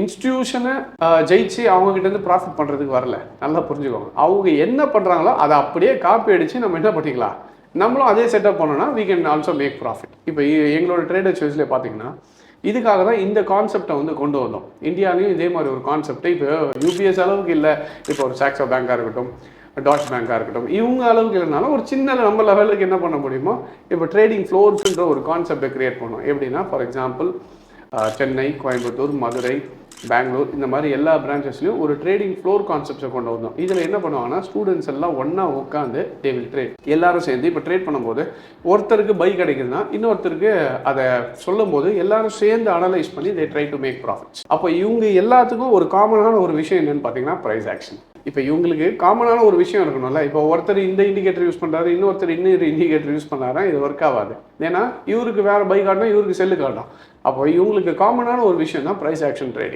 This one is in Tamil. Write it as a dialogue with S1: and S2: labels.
S1: இன்ஸ்டிடியூஷனை ஜெயிச்சு அவங்க கிட்ட இருந்து ப்ராஃபிட் பண்ணுறதுக்கு வரல. நல்லா புரிஞ்சுக்கோங்க. அவங்க என்ன பண்ணுறாங்களோ அதை அப்படியே காப்பி அடித்து நம்ம என்ன பண்ணிக்கலாம்? நம்மளும் அதே செட்டப் பண்ணோம்னா we can also make profit இப்போ எங்களோட ட்ரேடர் சாய்ஸில் பார்த்தீங்கன்னா இதுக்காக தான் இந்த கான்செப்டை வந்து கொண்டு வந்தோம். இந்தியாலையும் இதே மாதிரி ஒரு கான்செப்டை இப்போ யூபிஎஸ் அளவுக்கு இல்லை. இப்போ ஒரு சாக்ஸோ பேங்காக இருக்கட்டும் டாட் பேங்காக இருக்கட்டும் இவங்க அளவுக்கு இல்லைனாலும் ஒரு சின்ன நம்ம லெவலுக்கு என்ன பண்ண முடியுமோ இப்போ ட்ரேடிங் ஃப்ளோர்ஸ்ன்ற ஒரு கான்செப்டை கிரியேட் பண்ணோம். எப்படின்னா ஃபார் எக்ஸாம்பிள் சென்னை கோயம்புத்தூர் மதுரை பெங்களூர் இந்த மாதிரி எல்லா பிரான்ச்சஸ்லையும் ஒரு ட்ரேடிங் ஃப்ளோர் கான்செப்ட்ஸை கொண்டு வந்தோம். இதில் என்ன பண்ணுவாங்கன்னா ஸ்டூடெண்ட்ஸ் எல்லாம் ஒன்றா உட்காந்து தே வில் ட்ரேட் எல்லாரும் சேர்ந்து இப்போ ட்ரேட் பண்ணும்போது ஒருத்தருக்கு பை கிடைக்குதுன்னா இன்னொருத்தருக்கு அதை சொல்லும்போது எல்லாரும் சேர்ந்து அனலைஸ் பண்ணி they try to make profits அப்போ இவங்க எல்லாத்துக்கும் ஒரு காமனான ஒரு விஷயம் என்னென்னு பார்த்தீங்கன்னா ப்ரைஸ் ஆக்ஷன் இப்போ இவங்களுக்கு காமனான ஒரு விஷயம் இருக்கணும்ல. இப்போ ஒருத்தர் இந்த இண்டிகேட்டர் யூஸ் பண்ணுறாரு இன்னொருத்தர் இன்னொரு இண்டிகேட்டர் யூஸ் பண்ணாரா இது ஒர்க் ஆகாது. ஏன்னா இவருக்கு வேறு பை காட்டணும் இவருக்கு செல்லு காட்டும் அப்போ இவங்களுக்கு காமனான ஒரு விஷயம் தான் ப்ரைஸ் ஆக்ஷன் ட்ரேடிங்